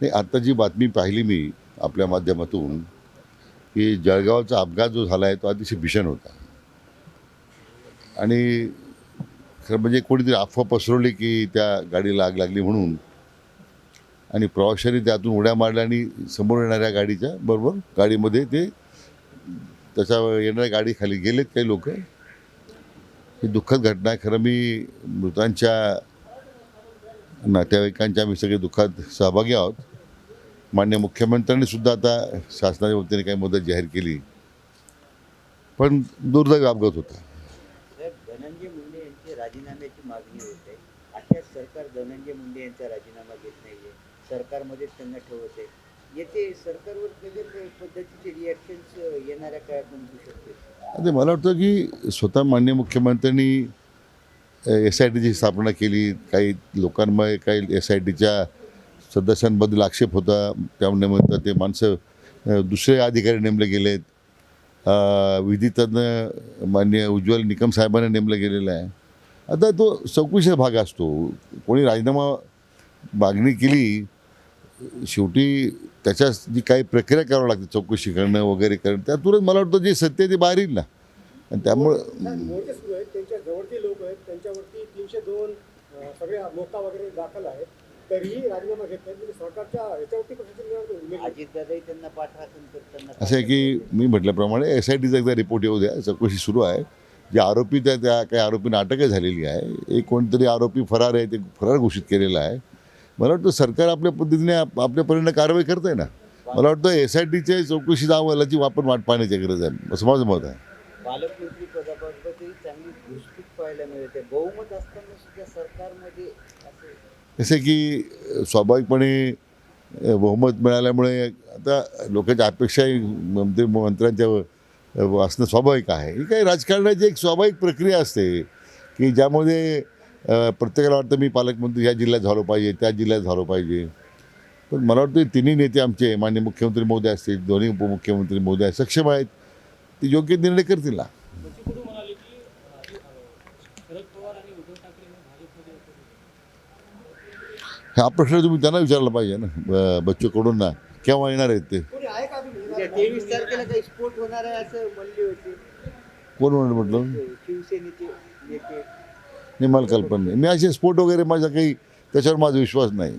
नाही आत्ता जी बातमी पाहिली मी आपल्या माध्यमातून की जळगावचा अपघात जो झाला आहे तो अतिशय भीषण होता. आणि खरं म्हणजे कोणीतरी अफवा पसरवली की त्या गाडीला आग लागली म्हणून आणि प्रवाशांनी त्यातून उड्या मारल्या आणि समोर येणाऱ्या गाडीच्या बरोबर गाडीमध्ये ते त्याच्या येणाऱ्या गाडीखाली गेलेत काही लोक. ही दुःखद घटना आहे. खरं मी मृतांच्या नातेवाईकांच्या आम्ही सगळे दुःखात सहभागी आहोत. मान्य मुख्यमंत्र्यांनी सुद्धा आता शासनाच्या वतीने काही मदत जाहीर केली. पण दुर्दैवी अपघात होता. धनंजय मुंडे यांची राजीनाम्याची मागणी होत. अशाच सरकार धनंजय मुंडे यांचा राजीनामा घेत नाहीये. सरकारमध्येच त्यांना ठेवत आहे याचे सरकारवर कधी पद्धतीचे रिॲक्शन्स येणाऱ्या काळात होऊ शकते आता मला वाटतं की स्वतः मान्य मुख्यमंत्र्यांनी एस आय टीची स्थापना केली. काही लोकांमध्ये काही एस आय टीच्या सदस्यांबद्दल आक्षेप होता. त्यानिमित्त ते माणसं दुसरे अधिकारी नेमले गेलेत. विधितज्ञ मान्य उज्ज्वल निकम साहेबांना नेमलं गेलेलं आहे. आता तो चौकशीचा भाग असतो. कोणी राजीनामा मागणी केली शेवटी त्याच्या जी काही प्रक्रिया करावी लागते चौकशी करणं वगैरे करणं त्या तुरंत मला वाटतं जे सत्य ते बाहेर येईल ना. आणि त्यामुळं मोर्चे सुरू आहेत त्यांच्या जवळचे लोक आहेत त्यांच्यावरती तीनशे दोन सगळे मोका वगैरे दाखल आहेत तरीही राजीनामा घेत नाहीत म्हणजे सरकारच्या त्यांना पाठराखण असं आहे की मी म्हटल्याप्रमाणे एस आय टीचा एकदा रिपोर्ट येऊ द्या चौकशी सुरू आहे. जे आरोपी त्या त्या काही आरोपींना अटकही झालेली आहे एक कोणतरी आरोपी फरार आहे ते फरार घोषित केलेला आहे. मला वाटतं सरकार आपल्या पद्धतीने आप- आपल्या परीने कारवाई करत आहे ना. मला वाटतं एस आय टीच्या चौकशी अहवालाची आपण वाट पाहण्याची गरज आहे असं माझं मत आहे. पालकमंत्री पदाबद्दलही चांगली घुसखुस पाहायला मिळते. बहुमत असताना सुद्धा सरकारमध्ये जसे की स्वाभाविकपणे बहुमत मिळाल्यामुळे आता लोकांच्या अपेक्षाही मंत्री मंत्र्यांच्या असणं स्वाभाविक आहे. ही काही राजकारणाची एक स्वाभाविक प्रक्रिया असते की ज्यामध्ये प्रत्येकाला वाटतं मी पालकमंत्री ह्या जिल्ह्यात झालो पाहिजे त्या जिल्ह्यात झालो पाहिजे. पण मला वाटतं तिन्ही नेते आमचे मान्य मुख्यमंत्री मोदी असतील दोन्ही उपमुख्यमंत्री मोदी आहेत सक्षम आहेत. ते योग्य निर्णय करतील ना? हे. हा प्रश्न तुम्ही त्यांना विचारला पाहिजे ना बच्चू कडूंना केव्हा येणार आहेत ते? कोणी स्फोट म्हणले म्हणून म्हटलं? नाही मला कल्पना नाही मी असे स्पोर्ट वगैरे माझा काही त्याच्यावर माझा विश्वास नाही.